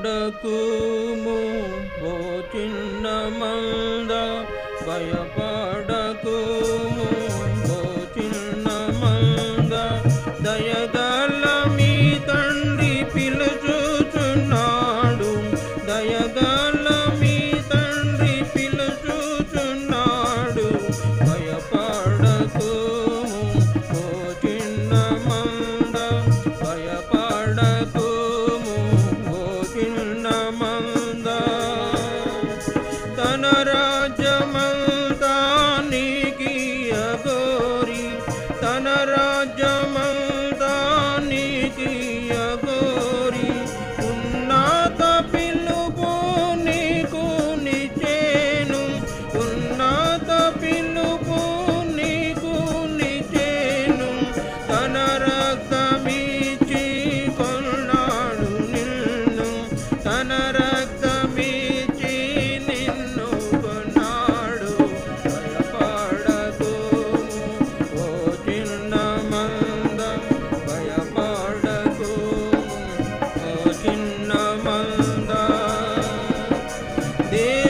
భయపడకుము ఓ చిన్న మంద భయప तनर Yeah.